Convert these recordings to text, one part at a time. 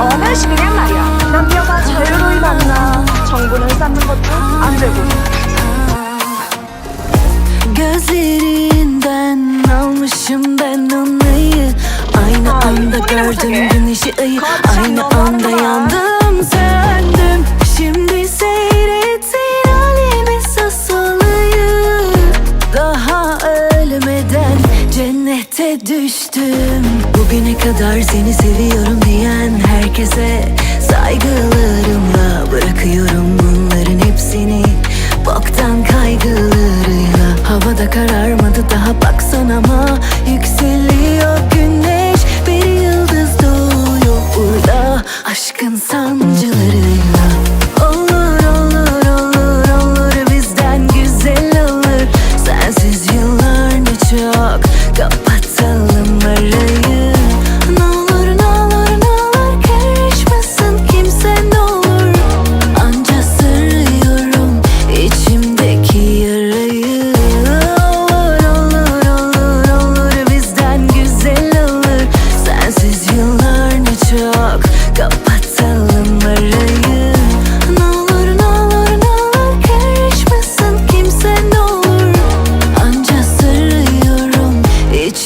어느 시기냔 말이야 남녀가 자유로이 만나 정부는 쌓는 것도 안 되고 Gözlerinden almışım ben anlayı Aynı anda gördüm güneşi ayı Aynı anda yandım sen Saygılarımla bırakıyorum bunların hepsini. Boktan kaygılarıyla Havada kararmadı daha baksan ama Yükseliyor güneş. Bir yıldız doğuyor burada Aşkın sancılarıyla. Olur olur olur olur bizden güzel olur. Sensiz yıllar ne çok? Kapatalım arayı.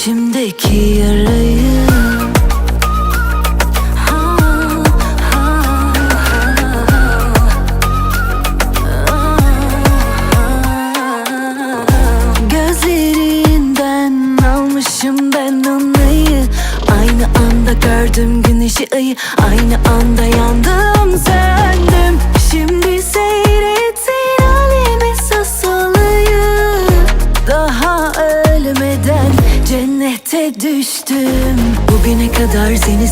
içimdeki yarayı. Ha, ha, ha, ha. Gözlerinden almışım ben anlayı Aynı anda gördüm güneşi ayı. Aynı anda seni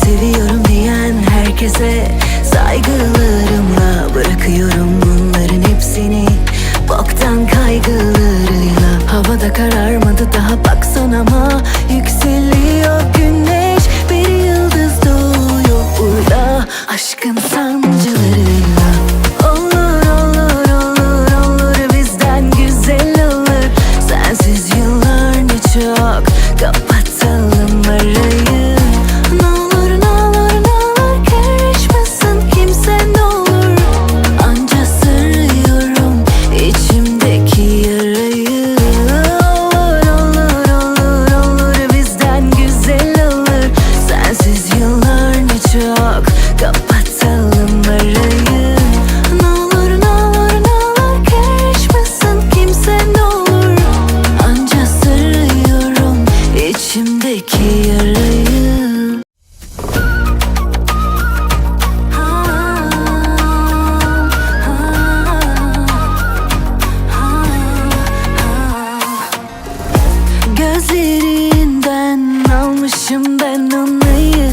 gözlerinden almışım ben anıyı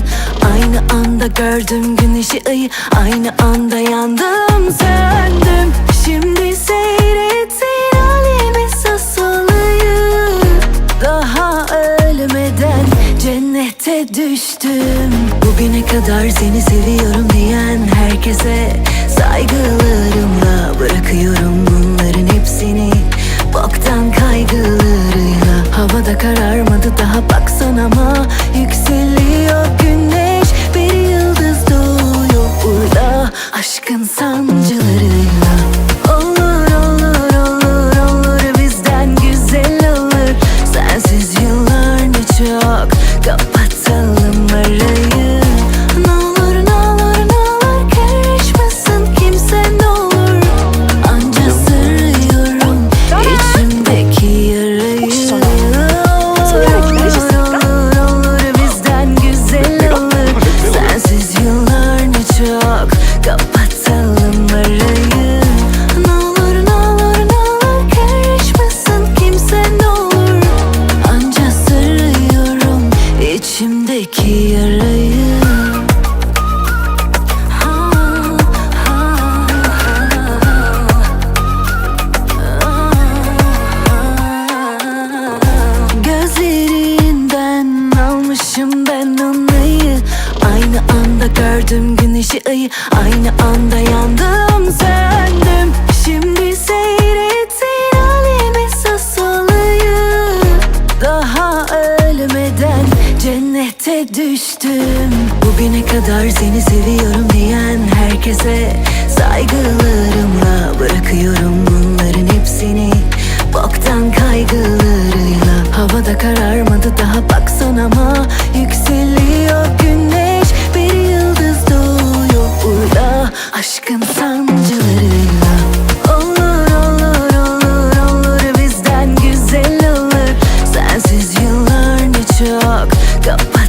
Aynı anda gördüm gün ışığı Aynı anda yandım söndüm. Şimdi seyretsin alemi sasalıyı Daha ölmeden cennete düştüm. Bugüne kadar seni seviyorum diyen herkese saygılı kadar seni seviyorum diyen herkese Saygılarımla bırakıyorum bunların hepsini. Boktan kaygılarıyla Havada kararmadı daha baksana ama Yükseliyor güneş. Bir yıldız doğuyor burada Aşkın sancılarıyla. Olur olur olur olur bizden güzel olur. Sensiz yıllar ne çok kapatalım